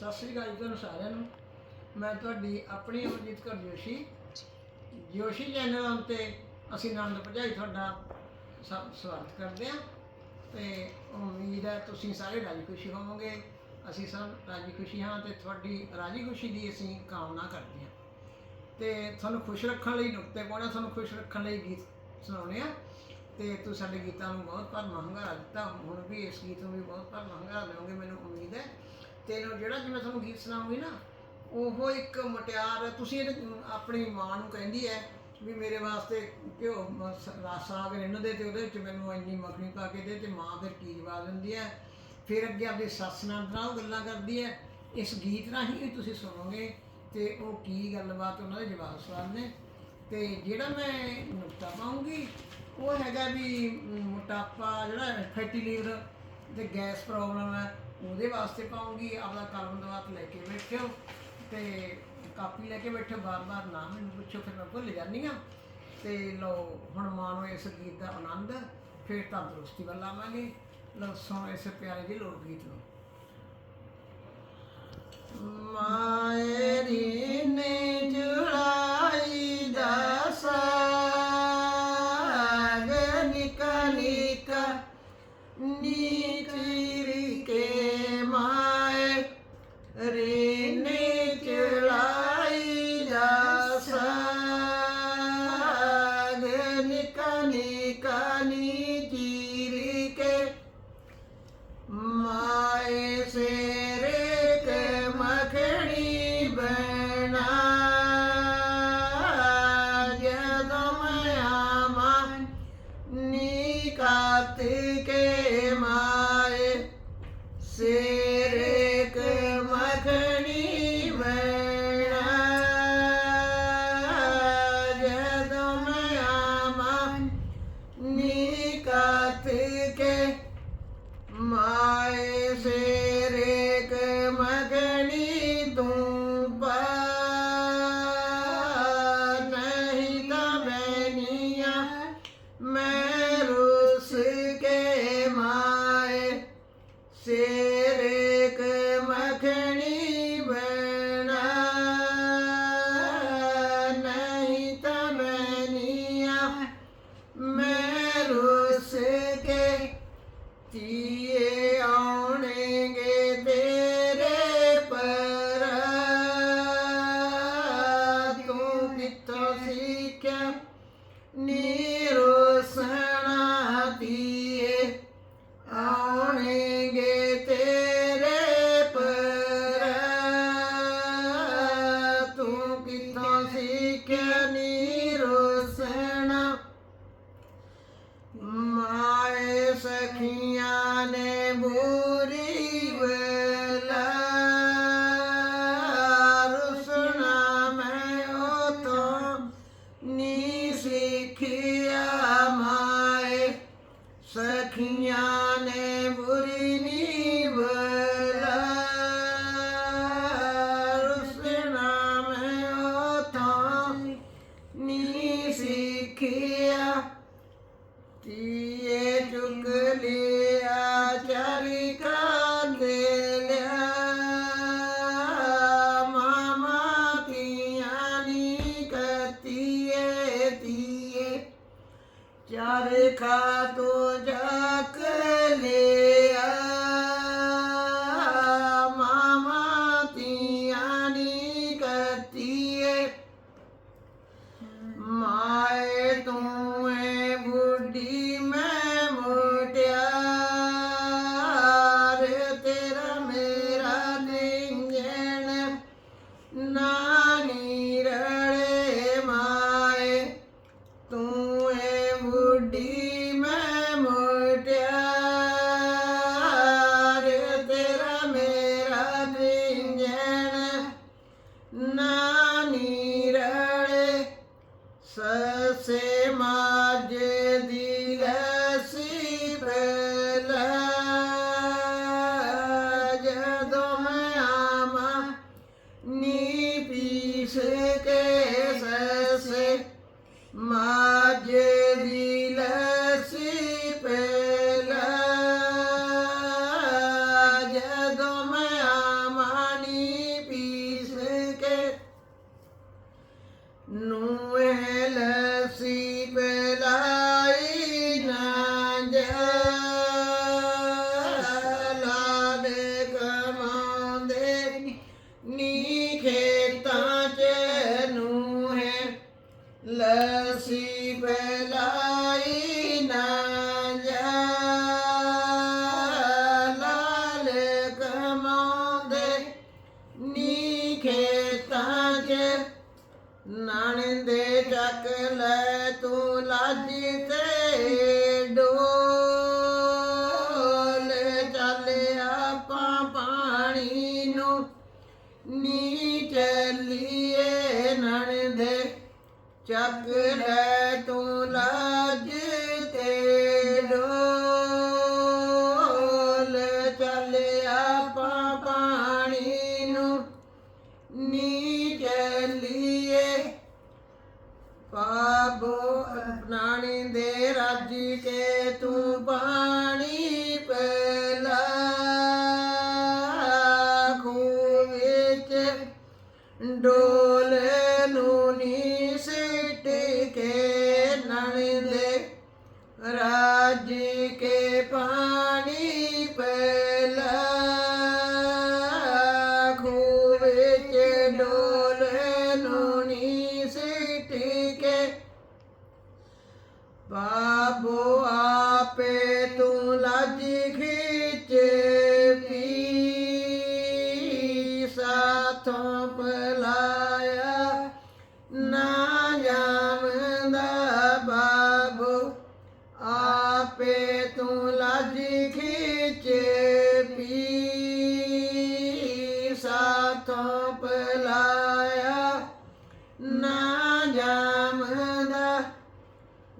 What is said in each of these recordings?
ਸਤਿ ਸ੍ਰੀ ਅਕਾਲ ਜੀ ਤੁਹਾਨੂੰ ਸਾਰਿਆਂ ਨੂੰ। ਮੈਂ ਤੁਹਾਡੀ ਆਪਣੀ ਅਮਰਜੀਤ ਕੌਰ ਜੋਸ਼ੀ। ਜੋਸ਼ੀ ਚੈਨਲ ਉੱਤੇ ਅਸੀਂ ਆਨੰਦ ਭਜਾਈ ਤੁਹਾਡਾ ਸਭ ਸਵਾਗਤ ਕਰਦੇ ਹਾਂ। ਤੇ ਉਮੀਦ ਹੈ ਤੁਸੀਂ ਸਾਰੇ ਰਾਜੀ ਖੁਸ਼ੀ ਹੋਵੋਗੇ। ਅਸੀਂ ਸਭ ਰਾਜੀ ਖੁਸ਼ੀ ਹਾਂ ਤੇ ਤੁਹਾਡੀ ਰਾਜੀ ਖੁਸ਼ੀ ਦੀ ਅਸੀਂ ਕਾਮਨਾ ਕਰਦੇ ਹਾਂ। ਤੇ ਤੁਹਾਨੂੰ ਖੁਸ਼ ਰੱਖਣ ਲਈ ਨੁਕਤੇ ਪਾਉਣਾ, ਤੁਹਾਨੂੰ ਖੁਸ਼ ਰੱਖਣ ਲਈ ਗੀਤ ਸੁਣਾਉਣੇ ਆ। ਤੇ ਤੁਸੀਂ ਸਾਡੇ ਗੀਤਾਂ ਨੂੰ ਬਹੁਤ ਪਰ ਮਹੰਗਾ ਦਿੱਤਾ। ਹੁਣ ਵੀ ਇਸ ਗੀਤ ਨੂੰ ਵੀ ਬਹੁਤ ਪਰ ਮਹੰਗਾ ਲਓਗੇ ਮੈਨੂੰ ਉਮੀਦ ਹੈ। ਤੈਨੂੰ ਇਹਨੂੰ ਜਿਹੜਾ ਜਿਵੇਂ ਤੁਹਾਨੂੰ ਗੀਤ ਸੁਣਾਉਂਗੀ ਨਾ, ਉਹ ਇੱਕ ਮਟਿਆਰ, ਤੁਸੀਂ ਇਹਦੇ ਆਪਣੀ ਮਾਂ ਨੂੰ ਕਹਿੰਦੀ ਹੈ ਵੀ ਮੇਰੇ ਵਾਸਤੇ ਘਿਓ ਮ- ਸ- ਰਾ- ਸਾਗ ਰਿੰਨ ਦੇ ਤੇ ਉਹਦੇ ਵਿੱਚ ਮੈਨੂੰ ਇੰਨੀ ਮੱਖਣੀ ਪਾ ਕੇ ਦੇ ਤੇ ਮਾਂ ਫਿਰ ਕੀ ਜਵਾਬ ਦਿੰਦੀ ਹੈ ਫਿਰ ਅੱਗੇ ਆਪਣੀ ਸੱਸ ਨਾਲ ਨਾਲ ਉਹ ਗੱਲਾਂ ਕਰਦੀ ਹੈ ਇਸ ਗੀਤ ਰਾਹੀਂ ਵੀ ਤੁਸੀਂ ਸੁਣੋਗੇ ਤੇ ਉਹ ਕੀ ਗੱਲਬਾਤ ਉਹਨਾਂ ਦੇ ਜਵਾਬ ਸਵਾਲ ਨੇ। ਤੇ ਜਿਹੜਾ ਮੈਂ ਨੁਕਤਾ ਪਾਉਂਗੀ, ਉਹ ਹੈਗਾ ਵੀ ਮੋਟਾਪਾ ਜਿਹੜਾ ਫੈਟੀ ਲੀਵਰ ਤੇ ਗੈਸ ਪ੍ਰੋਬਲਮ ਹੈ ਉਹਦੇ ਵਾਸਤੇ ਪਾਉਂਗੀ, ਆਪਦਾ ਕਲਮ ਦਵਾਤ ਲੈ ਕੇ ਬੈਠਿਓ ਤੇ ਕਾਪੀ ਲੈ ਕੇ ਬੈਠੋ ਬਾਰ-ਬਾਰ ਨਾ ਮੈਨੂੰ ਪੁੱਛੋ ਫਿਰ ਮੈਂ ਭੁੱਲ ਜਾਂਦੀ ਹਾਂ। ਤੇ ਲਓ, ਹੁਣ ਮਾਣੋ ਇਸ ਗੀਤ ਦਾ ਆਨੰਦ, ਫਿਰ ਤੰਦਰੁਸਤੀ ਵੱਲ ਆਵਾਂਗੇ। ਲਓ, ਸੁਣੋ ਇਸ ਪਿਆਰੇ ਜਿਹੇ ਲੋਕ ਗੀਤ ਨੂੰ। ਮਾਇਰੀ ਨੇ ચારે ખાતો જા लसी बेलाई ना ਲਾਲ ਕਮਾਉਂਦੇ ਨੀ ਖੇਤਾਂ 'ਚ ਨਾਣੇ ਦੇ ਚੱਕ ਲੈ ਤੂੰ ਲਾਜੀ ਤੇ ਚੱਕ ਲੈ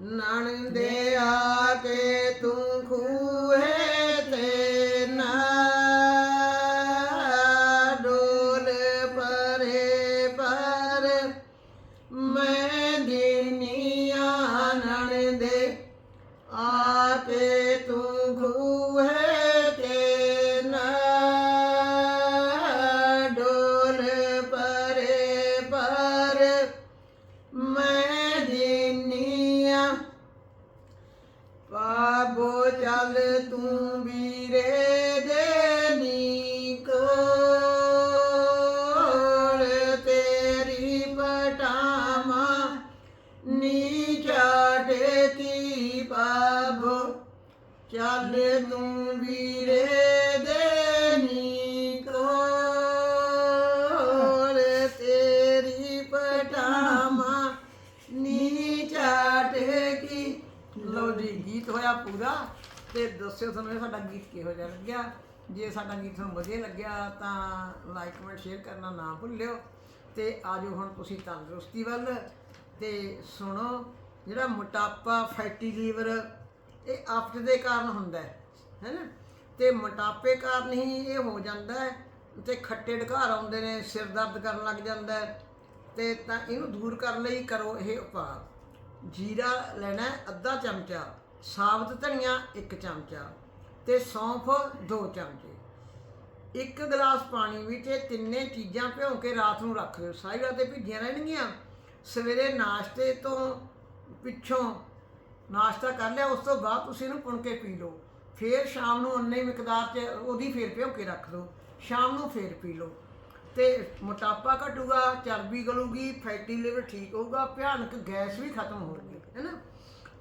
ਨਣਦੇ ਆ ਚੱਲ ਤੂੰ ਦੱਸਿਓ ਤੁਹਾਨੂੰ ਇਹ ਸਾਡਾ ਗੀਤ ਕਿਹੋ ਜਿਹਾ ਲੱਗਿਆ? ਜੇ ਸਾਡਾ ਗੀਤ ਤੁਹਾਨੂੰ ਵਧੀਆ ਲੱਗਿਆ ਤਾਂ ਲਾਈਕ ਕਮੈਂਟ ਸ਼ੇਅਰ ਕਰਨਾ ਨਾ ਭੁੱਲਿਓ। ਤੇ ਆਜੋ ਹੁਣ ਤੁਸੀਂ ਤੰਦਰੁਸਤੀ ਵੱਲ ਤੇ ਸੁਣੋ, ਜਿਹੜਾ ਮੋਟਾਪਾ ਫੈਟੀ ਲੀਵਰ, ਇਹ ਆਫ਼ਟ ਦੇ ਕਾਰਨ ਹੁੰਦਾ ਹੈ ਹੈਨਾ ਤੇ ਮੋਟਾਪੇ ਕਾਰਨ ਹੀ ਇਹ ਹੋ ਜਾਂਦਾ ਹੈ ਤੇ ਖੱਟੇ ਢਕਾਰ ਆਉਂਦੇ ਨੇ, ਸਿਰ ਦਰਦ ਕਰਨ ਲੱਗ ਜਾਂਦਾ ਹੈ, ਤੇ ਤਾਂ ਇਹਨੂੰ ਦੂਰ ਕਰਨ ਲਈ ਕਰੋ ਇਹ ਉਪਾਅ। ਜੀਰਾ ਲੈਣਾ ਅੱਧਾ ਚਮਚਾ, ਸਾਬਤ ਧਨੀਆ 1 ਚਮਚਾ। ਤੇ ਸੌਂਫ 2 ਚਮਚੇ। ਇੱਕ ਗਲਾਸ ਪਾਣੀ ਵਿੱਚ ਇਹ ਤਿੰਨੇ ਚੀਜ਼ਾਂ ਭਿਉਂ ਕੇ ਰਾਤ ਨੂੰ ਰੱਖ ਦਿਓ। ਸਾਰੀ ਰਾਤ ਇਹ ਭਿੱਜੀਆਂ ਰਹਿਣਗੀਆਂ। ਸਵੇਰੇ ਨਾਸ਼ਤੇ ਤੋਂ ਪਿੱਛੋਂ ਨਾਸ਼ਤਾ ਕਰ ਲਿਆ, ਉਸ ਤੋਂ ਬਾਅਦ ਤੁਸੀਂ ਇਹਨੂੰ ਪੁਣ ਕੇ ਪੀ ਲਓ। ਫਿਰ ਸ਼ਾਮ ਨੂੰ ਉਨੇ ਮਿਕਦਾਰ 'ਚ ਉਹਦੀ ਫੇਰ ਭਿਉਂ ਕੇ ਰੱਖ ਦਿਓ। ਸ਼ਾਮ ਨੂੰ ਫੇਰ ਪੀ ਲਓ। ਤੇ ਮੋਟਾਪਾ ਘਟੂਗਾ, ਚਰਬੀ ਗਲੂਗੀ, ਫੈਟੀ ਲਿਵਰ ਠੀਕ ਹੋਊਗਾ, ਭਿਆਨਕ ਗੈਸ ਵੀ ਖਤਮ ਹੋਊਗੀ ਹੈਨਾ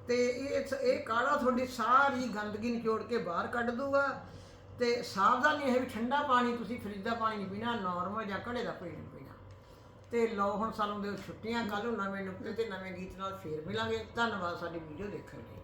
ਤੇ ਇਹ ਇਹ ਕਾੜਾ ਤੁਹਾਡੀ ਸਾਰੀ ਗੰਦਗੀ ਨਿਚੋੜ ਕੇ ਬਾਹਰ ਕੱਢ ਦੂਗਾ ਤੇ ਸਾਵਧਾਨੀ ਇਹ ਵੀ ਠੰਡਾ ਪਾਣੀ ਤੁਸੀਂ ਫਰਿੱਜ ਦਾ ਪਾਣੀ ਨਹੀਂ ਪੀਣਾ ਨਾਰਮਲ ਜਾਂ ਘੜੇ ਦਾ ਪਾਣੀ ਪੀਣਾ। ਤੇ ਲਓ ਹੁਣ ਸਾਨੂੰ ਦਿਓ ਛੁੱਟੀਆਂ ਕੱਲ ਨੂੰ ਨਵੇਂ ਨੁਕਤੇ ਤੇ ਨਵੇਂ ਗੀਤ ਨਾਲ ਫੇਰ ਮਿਲਾਂਗੇ। ਧੰਨਵਾਦ, ਸਾਡੀ ਵੀਡੀਓ ਦੇਖਣ ਲਈ।